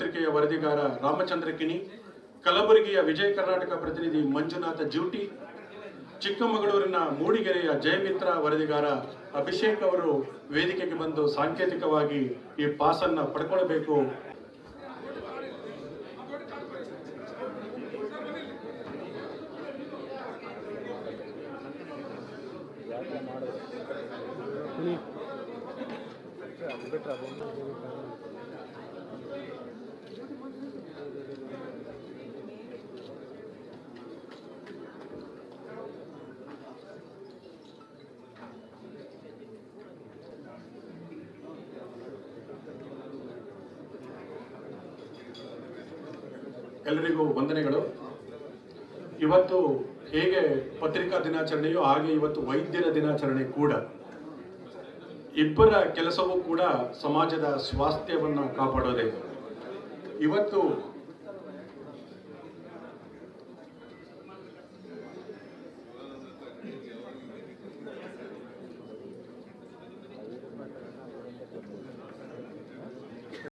ಪತ್ರಿಕೆಯ ವರದಿಗಾರ ರಾಮಚಂದ್ರ ಕಿನಿ ಕಲಬುರಗಿಯ ವಿಜಯ ಕರ್ನಾಟಕ ಪ್ರತಿನಿಧಿ ಮಂಜುನಾಥ ಜ್ಯೂಟಿ, ಚಿಕ್ಕಮಗಳೂರಿನ ಮೂಡಿಗೆರೆಯ ಜಯಮಿತ್ರ ವರದಿಗಾರ ಅಭಿಷೇಕ್ ಅವರು ವೇದಿಕೆಗೆ ಬಂದು ಸಾಂಕೇತಿಕವಾಗಿ ಈ ಪಾಸನ್ನು ಪಡ್ಕೊಳ್ಬೇಕು. ಎಲ್ಲರಿಗೂ ವಂದನೆಗಳು. ಇವತ್ತು ಹೇಗೆ ಪತ್ರಿಕಾ ದಿನಾಚರಣೆಯೋ ಹಾಗೆ ಇವತ್ತು ವೈದ್ಯರ ದಿನಾಚರಣೆ ಕೂಡ. ಇಬ್ಬರ ಕೆಲಸವೂ ಕೂಡ ಸಮಾಜದ ಸ್ವಾಸ್ಥ್ಯವನ್ನು ಕಾಪಾಡೋದೇ. ಇವತ್ತು